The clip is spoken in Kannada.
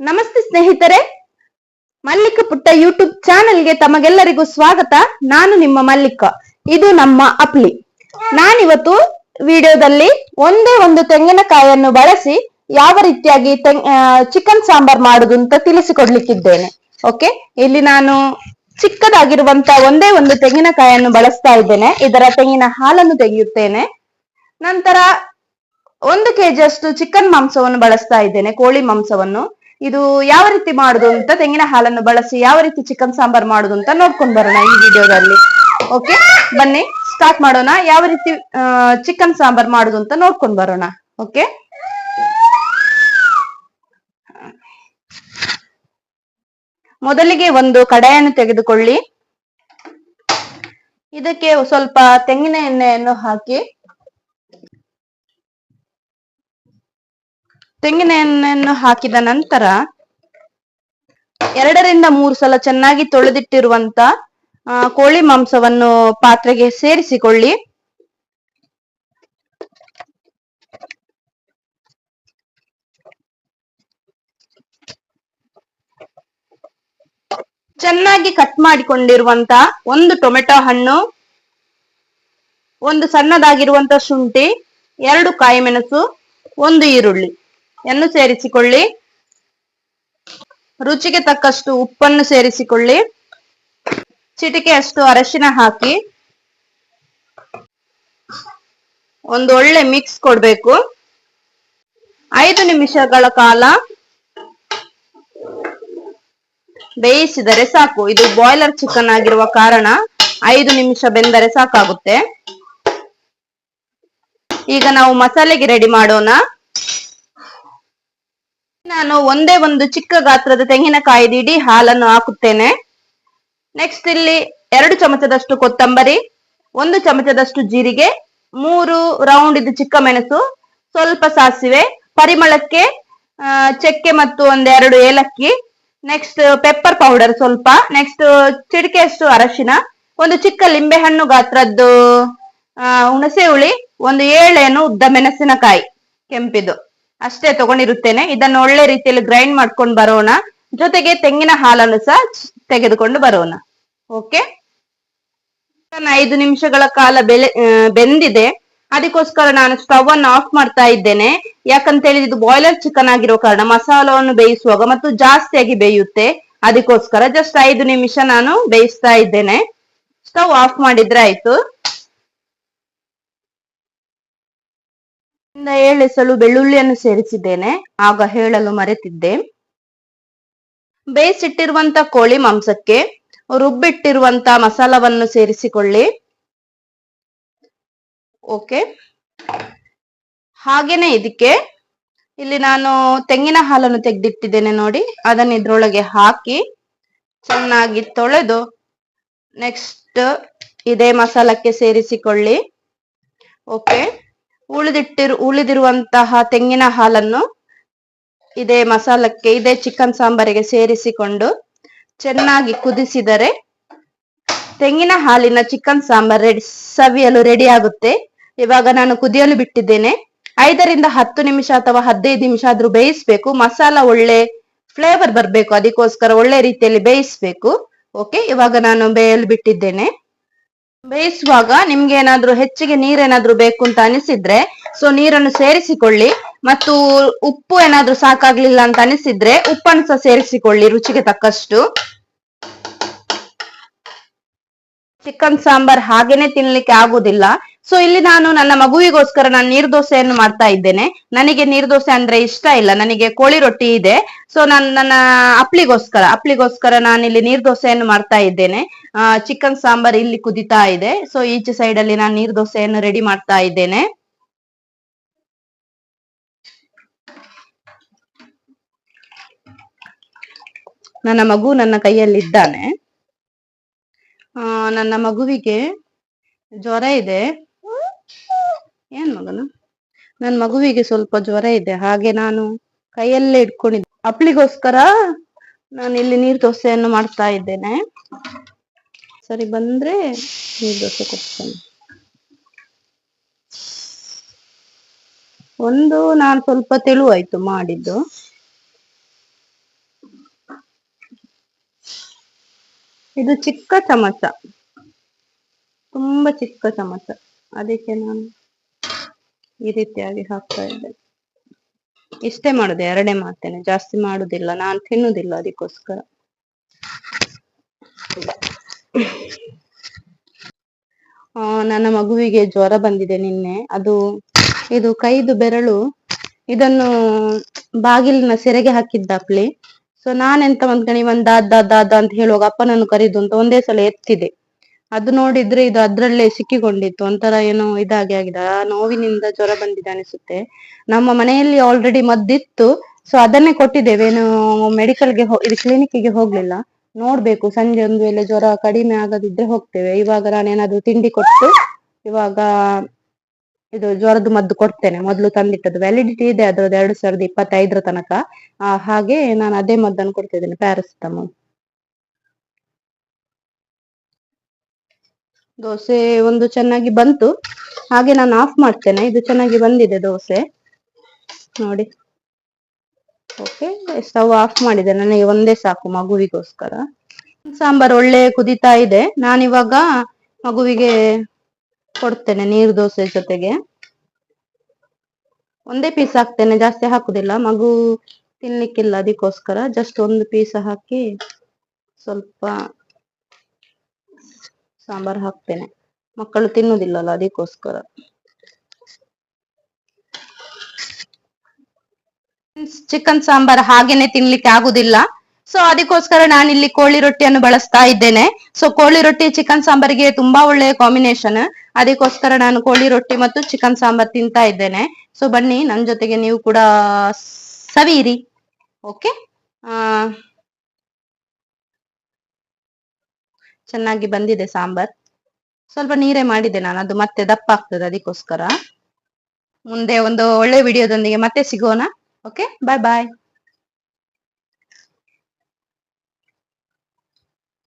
ನಮಸ್ತೆ ಸ್ನೇಹಿತರೆ. ಮಲ್ಲಿಕ ಪುಟ್ಟ ಯೂಟ್ಯೂಬ್ ಚಾನೆಲ್ಗೆ ತಮಗೆಲ್ಲರಿಗೂ ಸ್ವಾಗತ. ನಾನು ನಿಮ್ಮ ಮಲ್ಲಿಕ. ಇದು ನಮ್ಮ ಅಪ್ಲಿ. ನಾನಿವತ್ತು ವಿಡಿಯೋದಲ್ಲಿ ಒಂದೇ ಒಂದು ತೆಂಗಿನಕಾಯಿಯನ್ನು ಬಳಸಿ ಯಾವ ರೀತಿಯಾಗಿ ಚಿಕನ್ ಸಾಂಬಾರ್ ಮಾಡುದು ಅಂತ ತಿಳಿಸಿಕೊಡ್ಲಿಕ್ಕಿದ್ದೇನೆ. ಓಕೆ ಇಲ್ಲಿ ನಾನು ಚಿಕ್ಕದಾಗಿರುವಂತ ಒಂದೇ ಒಂದು ತೆಂಗಿನಕಾಯಿಯನ್ನು ಬಳಸ್ತಾ ಇದ್ದೇನೆ. ಇದರ ತೆಂಗಿನ ಹಾಲನ್ನು ತೆಗೆಯುತ್ತೇನೆ. ನಂತರ ಒಂದು ಕೆಜಿ ಅಷ್ಟು ಚಿಕನ್ ಮಾಂಸವನ್ನು ಬಳಸ್ತಾ ಇದ್ದೇನೆ, ಕೋಳಿ ಮಾಂಸವನ್ನು. ಇದು ಯಾವ ರೀತಿ ಮಾಡುದು ಅಂತ ತೆಂಗಿನ ಹಾಲನ್ನು ಬಳಸಿ ಯಾವ ರೀತಿ ಚಿಕನ್ ಸಾಂಬಾರ್ ಮಾಡುದು ಅಂತ ನೋಡ್ಕೊಂಡ್ ಬರೋಣ ಈ ವಿಡಿಯೋದಲ್ಲಿ. ಓಕೆ ಬನ್ನಿ ಸ್ಟಾರ್ಟ್ ಮಾಡೋಣ. ಯಾವ ರೀತಿ ಚಿಕನ್ ಸಾಂಬಾರ್ ಮಾಡುದು ಅಂತ ನೋಡ್ಕೊಂಡ್ ಬರೋಣ. ಓಕೆ ಮೊದಲಿಗೆ ಒಂದು ಕಡಾಯನ್ನು ತೆಗೆದುಕೊಳ್ಳಿ. ಇದಕ್ಕೆ ಸ್ವಲ್ಪ ತೆಂಗಿನ ಎಣ್ಣೆಯನ್ನು ಹಾಕಿ. ತೆಂಗಿನ ಎಣ್ಣೆಯನ್ನು ಹಾಕಿದ ನಂತರ ಎರಡರಿಂದ ಮೂರು ಸಲ ಚೆನ್ನಾಗಿ ತೊಳೆದಿಟ್ಟಿರುವಂತ ಕೋಳಿ ಮಾಂಸವನ್ನು ಪಾತ್ರೆಗೆ ಸೇರಿಸಿಕೊಳ್ಳಿ. ಚೆನ್ನಾಗಿ ಕಟ್ ಮಾಡಿಕೊಂಡಿರುವಂತ ಒಂದು ಟೊಮೆಟೊ ಹಣ್ಣು, ಒಂದು ಸಣ್ಣದಾಗಿರುವಂತ ಶುಂಠಿ, ಎರಡು ಕಾಯಿ ಮೆಣಸು ಒಂದು ಈರುಳ್ಳಿ. ಯನ್ನು ಸೇರಿಸಿಕೊಳ್ಳಿ. ರುಚಿಗೆ ತಕ್ಕಷ್ಟು ಉಪ್ಪನ್ನು ಸೇರಿಸಿಕೊಳ್ಳಿ. ಚಿಟಿಕೆ ಅಷ್ಟು ಅರಶಿನ ಹಾಕಿ. ಒಂದು ಒಳ್ಳೆ ಮಿಕ್ಸ್ ಕೊಡ್ಬೇಕು. ಐದು ನಿಮಿಷಗಳ ಕಾಲ ಬೇಯಿಸಿದರೆ ಸಾಕು. ಇದು ಬಾಯ್ಲರ್ ಚಿಕನ್ ಆಗಿರುವ ಕಾರಣ ಐದು ನಿಮಿಷ ಬೆಂದರೆ ಸಾಕಾಗುತ್ತೆ. ಈಗ ನಾವು ಮಸಾಲೆಗೆ ರೆಡಿ ಮಾಡೋಣ. ನಾನು ಒಂದೇ ಒಂದು ಚಿಕ್ಕ ಗಾತ್ರದ ತೆಂಗಿನಕಾಯಿ ದಿಡಿ ಹಾಲನ್ನು ಹಾಕುತ್ತೇನೆ. ನೆಕ್ಸ್ಟ್ ಇಲ್ಲಿ ಎರಡು ಚಮಚದಷ್ಟು ಕೊತ್ತಂಬರಿ, ಒಂದು ಚಮಚದಷ್ಟು ಜೀರಿಗೆ, ಮೂರು ರೌಂಡ್ ಇದು ಚಿಕ್ಕ ಮೆಣಸು, ಸ್ವಲ್ಪ ಸಾಸಿವೆ, ಪರಿಮಳಕ್ಕೆ ಚಕ್ಕೆ ಮತ್ತು ಒಂದೆರಡು ಏಲಕ್ಕಿ ನೆಕ್ಸ್ಟ್ ಪೆಪ್ಪರ್ ಪೌಡರ್ ಸ್ವಲ್ಪ ನೆಕ್ಸ್ಟ್ ಚಿಟಿಕೆಯಷ್ಟು ಅರಶಿನ, ಒಂದು ಚಿಕ್ಕ ಲಿಂಬೆ ಹಣ್ಣು ಗಾತ್ರದ್ದು ಹುಣಸೆ ಹುಳಿ ಒಂದು ಏಳೆನು ಉದ್ದ ಮೆಣಸಿನಕಾಯಿ, ಕೆಂಪಿದು. ಅಷ್ಟೇ ತಗೊಂಡಿರುತ್ತೇನೆ. ಇದನ್ನು ಒಳ್ಳೆ ರೀತಿಯಲ್ಲಿ ಗ್ರೈಂಡ್ ಮಾಡ್ಕೊಂಡು ಬರೋಣ. ಜೊತೆಗೆ ತೆಂಗಿನ ಹಾಲನ್ನು ಸಹ ತೆಗೆದುಕೊಂಡು ಬರೋಣ. ಓಕೆ ಐದು ನಿಮಿಷಗಳ ಕಾಲ ಬೆಲೆ ಬೆಂದಿದೆ. ಅದಕ್ಕೋಸ್ಕರ ನಾನು ಸ್ಟವ್ ಅನ್ನು ಆಫ್ ಮಾಡ್ತಾ ಇದ್ದೇನೆ. ಯಾಕಂತ ಹೇಳಿದ್ರೆ ಇದು ಬಾಯ್ಲರ್ ಚಿಕನ್ ಆಗಿರೋ ಕಾರಣ ಮಸಾಲವನ್ನು ಬೇಯಿಸುವಾಗ ಮತ್ತು ಜಾಸ್ತಿಯಾಗಿ ಬೇಯುತ್ತೆ. ಅದಕ್ಕೋಸ್ಕರ ಜಸ್ಟ್ ಐದು ನಿಮಿಷ ನಾನು ಬೇಯಿಸ್ತಾ ಇದ್ದೇನೆ. ಸ್ಟವ್ ಆಫ್ ಮಾಡಿದ್ರೆ ಆಯ್ತು. ಏಳೆಸಲು ಬೆಳ್ಳುಳ್ಳಿಯನ್ನು ಸೇರಿಸಿದ್ದೇನೆ. ಆಗ ಹೇಳಲು ಮರೆತಿದ್ದೆ. ಬೇಯಿಸಿಟ್ಟಿರುವಂತ ಕೋಳಿ ಮಾಂಸಕ್ಕೆ ರುಬ್ಬಿಟ್ಟಿರುವಂತ ಮಸಾಲವನ್ನು ಸೇರಿಸಿಕೊಳ್ಳಿ. ಓಕೆ. ಹಾಗೇನೆ ಇದಕ್ಕೆ ಇಲ್ಲಿ ನಾನು ತೆಂಗಿನ ಹಾಲನ್ನು ತೆಗೆದಿಟ್ಟಿದ್ದೇನೆ ನೋಡಿ. ಅದನ್ನ ಇದ್ರೊಳಗೆ ಹಾಕಿ ಚೆನ್ನಾಗಿ ತೊಳೆದು ನೆಕ್ಸ್ಟ್ ಇದೇ ಮಸಾಲಕ್ಕೆ ಸೇರಿಸಿಕೊಳ್ಳಿ. ಓಕೆ. ಉಳಿದಿಟ್ಟಿರು, ಉಳಿದಿರುವಂತಹ ತೆಂಗಿನ ಹಾಲನ್ನು ಇದೇ ಮಸಾಲಕ್ಕೆ, ಇದೇ ಚಿಕನ್ ಸಾಂಬಾರಿಗೆ ಸೇರಿಸಿಕೊಂಡು ಚೆನ್ನಾಗಿ ಕುದಿಸಿದರೆ ತೆಂಗಿನ ಹಾಲಿನ ಚಿಕನ್ ಸಾಂಬಾರ್ ರೆಡಿ, ಸವಿಯಲು ರೆಡಿ ಆಗುತ್ತೆ. ಇವಾಗ ನಾನು ಕುದಿಯಲು ಬಿಟ್ಟಿದ್ದೇನೆ. ಐದರಿಂದ ಹತ್ತು ನಿಮಿಷ ಅಥವಾ ಹದಿನೈದು ನಿಮಿಷ ಆದ್ರೂ ಬೇಯಿಸ್ಬೇಕು. ಮಸಾಲ ಒಳ್ಳೆ ಫ್ಲೇವರ್ ಬರ್ಬೇಕು. ಅದಕ್ಕೋಸ್ಕರ ಒಳ್ಳೆ ರೀತಿಯಲ್ಲಿ ಬೇಯಿಸ್ಬೇಕು. ಓಕೆ ಇವಾಗ ನಾನು ಬೇಯಲು ಬಿಟ್ಟಿದ್ದೇನೆ. ಬೇಯಿಸುವಾಗ ನಿಮ್ಗೆ ಏನಾದ್ರೂ ಹೆಚ್ಚಿಗೆ ನೀರೇನಾದ್ರೂ ಬೇಕು ಅಂತ ಅನಿಸಿದ್ರೆ ಸೊ ನೀರನ್ನು ಸೇರಿಸಿಕೊಳ್ಳಿ. ಮತ್ತು ಉಪ್ಪು ಏನಾದ್ರೂ ಸಾಕಾಗ್ಲಿಲ್ಲ ಅಂತ ಅನಿಸಿದ್ರೆ ಉಪ್ಪನ್ನು ಸಹ ಸೇರಿಸಿಕೊಳ್ಳಿ ರುಚಿಗೆ ತಕ್ಕಷ್ಟು. ಚಿಕನ್ ಸಾಂಬಾರ್ ಹಾಗೇನೆ ತಿನ್ಲಿಕ್ಕೆ ಆಗುದಿಲ್ಲ. ಸೊ ಇಲ್ಲಿ ನಾನು ನನ್ನ ಮಗುವಿಗೋಸ್ಕರ ನಾನು ನೀರ್ ದೋಸೆಯನ್ನು ಮಾಡ್ತಾ ಇದ್ದೇನೆ. ನನಗೆ ನೀರ್ ದೋಸೆ ಅಂದ್ರೆ ಇಷ್ಟ ಇಲ್ಲ. ನನಗೆ ಕೋಳಿ ರೊಟ್ಟಿ ಇದೆ. ಸೊ ನಾನು ನನ್ನ ಅಪ್ಲಿಗೋಸ್ಕರ ಅಪ್ಲಿಗೋಸ್ಕರ ನಾನು ಇಲ್ಲಿ ನೀರ್ ದೋಸೆಯನ್ನು ಮಾಡ್ತಾ ಇದ್ದೇನೆ. ಚಿಕನ್ ಸಾಂಬಾರ್ ಇಲ್ಲಿ ಕುದಿತಾ ಇದೆ. ಸೊ ಈಚೆ ಸೈಡ್ ಅಲ್ಲಿ ನಾನು ನೀರ್ ದೋಸೆಯನ್ನು ರೆಡಿ ಮಾಡ್ತಾ ಇದ್ದೇನೆ. ನನ್ನ ಮಗು ನನ್ನ ಕೈಯಲ್ಲಿದ್ದಾನೆ ನನ್ನ ಮಗುವಿಗೆ ಜ್ವರ ಇದೆ. ಏನ್ ಮಗನ? ನನ್ ಮಗುವಿಗೆ ಸ್ವಲ್ಪ ಜ್ವರ ಇದೆ, ಹಾಗೆ ನಾನು ಕೈಯಲ್ಲೇ ಇಟ್ಕೊಂಡಿದ್ದೆ. ಅಪ್ಪಳಿಗೋಸ್ಕರ ನಾನು ಇಲ್ಲಿ ನೀರ್ ದೋಸೆಯನ್ನು ಮಾಡ್ತಾ ಇದ್ದೇನೆ. ಸರಿ, ಬಂದ್ರೆ ನೀರ್ ದೋಸೆ ಕೊಡ್ತೇನೆ. ಒಂದು ನಾನು ಸ್ವಲ್ಪ ತೆಳುವಾಯ್ತು ಮಾಡಿದ್ದು. ಇದು ಚಿಕ್ಕ ಚಮಚ. ತುಂಬಾ ಚಿಕ್ಕ ಚಮಚ. ಅದಕ್ಕೆ ನಾನು ಈ ರೀತಿಯಾಗಿ ಹಾಕ್ತಾ ಇದ್ದೆ. ಇಷ್ಟೇ ಮಾಡುದು, ಎರಡೇ ಮಾಡ್ತೇನೆ ಜಾಸ್ತಿ ಮಾಡುದಿಲ್ಲ, ನಾನು ತಿನ್ನುದಿಲ್ಲ ಅದಕ್ಕೋಸ್ಕರ. ನನ್ನ ಮಗುವಿಗೆ ಜ್ವರ ಬಂದಿದೆ ನಿನ್ನೆ. ಅದು, ಇದು ಕೈದು ಬೆರಳು, ಇದನ್ನು ಬಾಗಿಲಿನ ಸೆರೆಗೆ ಹಾಕಿದ್ದಾಪ್ಲಿ. ಸೊ ನಾನೆಂತ ಒಂದ್ ದಾದ್ ದಾದ್ ದಾದ ಅಂತ ಹೇಳುವಾಗ ಅಪ್ಪನನ್ನು ಕರೆದು ಅಂತ ಒಂದೇ ಸಲ ಎತ್ತಿದೆ. ಅದು ನೋಡಿದ್ರೆ ಇದು ಅದ್ರಲ್ಲೇ ಸಿಕ್ಕಿಕೊಂಡಿತ್ತು. ಒಂಥರ ಏನೋ ಇದಾಗಿ ಆಗಿದೆ. ಆ ನೋವಿನಿಂದ ಜ್ವರ ಬಂದಿದೆ ಅನಿಸುತ್ತೆ. ನಮ್ಮ ಮನೆಯಲ್ಲಿ ಆಲ್ರೆಡಿ ಮದ್ದಿತ್ತು. ಸೊ ಅದನ್ನೇ ಕೊಟ್ಟಿದ್ದೇವೆ. ಏನು ಮೆಡಿಕಲ್ಗೆ ಇದು ಕ್ಲಿನಿಕ್ಗೆ ಹೋಗ್ಲಿಲ್ಲ. ನೋಡ್ಬೇಕು. ಸಂಜೆ ಒಂದು ವೇಳೆ ಜ್ವರ ಕಡಿಮೆ ಆಗದಿದ್ರೆ ಹೋಗ್ತೇವೆ. ಇವಾಗ ನಾನೇನಾದ್ರೂ ತಿಂಡಿ ಕೊಟ್ಟು, ಇವಾಗ ಇದು ಜ್ವರದ ಮದ್ದು ಕೊಡ್ತೇನೆ. ಮೊದಲು ತಂದಿಟ್ಟದ್ದು. ವ್ಯಾಲಿಡಿಟಿ ಇದೆ ಅದ್ರದ್ದು ಎರಡು ಸಾವಿರದ ಇಪ್ಪತ್ತೈದರ ತನಕ. ಹಾಗೆ ನಾನು ಅದೇ ಮದ್ದನ್ನು ಕೊಡ್ತಿದ್ದೇನೆ. ಪ್ಯಾರಾಸಿಟಮಾಲ್ ದೋಸೆ ಒಂದು ಚೆನ್ನಾಗಿ ಬಂತು. ಹಾಗೆ ನಾನು ಆಫ್ ಮಾಡ್ತೇನೆ. ಇದು ಚೆನ್ನಾಗಿ ಬಂದಿದೆ ದೋಸೆ. ನೋಡಿ. ಓಕೆ ಸ್ಟವ್ ಆಫ್ ಮಾಡಿದೆ. ನನಗೆ ಒಂದೇ ಸಾಕು ಮಗುವಿಗೋಸ್ಕರ. ಸಾಂಬಾರ್ ಒಳ್ಳೆ ಕುದಿತಾ ಇದೆ. ನಾನಿವಾಗ ಮಗುವಿಗೆ ಕೊಡ್ತೇನೆ ನೀರು ದೋಸೆ ಜೊತೆಗೆ. ಒಂದೇ ಪೀಸ್ ಹಾಕ್ತೇನೆ. ಜಾಸ್ತಿ ಹಾಕುದಿಲ್ಲ. ಮಗು ತಿನ್ಲಿಕ್ಕಿಲ್ಲ ಅದಕ್ಕೋಸ್ಕರ. ಜಸ್ಟ್ ಒಂದು ಪೀಸ್ ಹಾಕಿ ಸ್ವಲ್ಪ ಸಾಂಬಾರ್ ಹಾಕ್ತೇನೆ. ಮಕ್ಕಳು ತಿನ್ನುದಿಲ್ಲಲ್ಲ, ಅದಕ್ಕೋಸ್ಕರ. ಚಿಕನ್ ಸಾಂಬಾರ್ ಹಾಗೇನೆ ತಿನ್ಲಿಕ್ಕೆ ಆಗುದಿಲ್ಲ. ಸೊ ಅದಕ್ಕೋಸ್ಕರ ನಾನು ಇಲ್ಲಿ ಕೋಳಿ ರೊಟ್ಟಿಯನ್ನು ಬಳಸ್ತಾ ಇದ್ದೇನೆ. ಸೊ ಕೋಳಿ ರೊಟ್ಟಿ ಚಿಕನ್ ಸಾಂಬಾರ್ಗೆ ತುಂಬಾ ಒಳ್ಳೆಯ ಕಾಂಬಿನೇಷನ್ ಅದಕ್ಕೋಸ್ಕರ ನಾನು ಕೋಳಿ ರೊಟ್ಟಿ ಮತ್ತು ಚಿಕನ್ ಸಾಂಬಾರ್ ತಿಂತಾ ಇದ್ದೇನೆ. ಸೊ ಬನ್ನಿ ನನ್ನ ಜೊತೆಗೆ ನೀವು ಕೂಡ ಸವಿಯಿರಿ. ಓಕೆ ಚೆನ್ನಾಗಿ ಬಂದಿದೆ ಸಾಂಬಾರ್. ಸ್ವಲ್ಪ ನೀರೇ ಮಾಡಿದೆ ನಾನು, ಅದು ಮತ್ತೆ ದಪ್ಪ ಆಗ್ತದೆ ಅದಕ್ಕೋಸ್ಕರ. ಮುಂದೆ ಒಂದು ಒಳ್ಳೆ ವಿಡಿಯೋದೊಂದಿಗೆ ಮತ್ತೆ ಸಿಗೋಣ ಓಕೆ ಬಾಯ್ ಬಾಯ್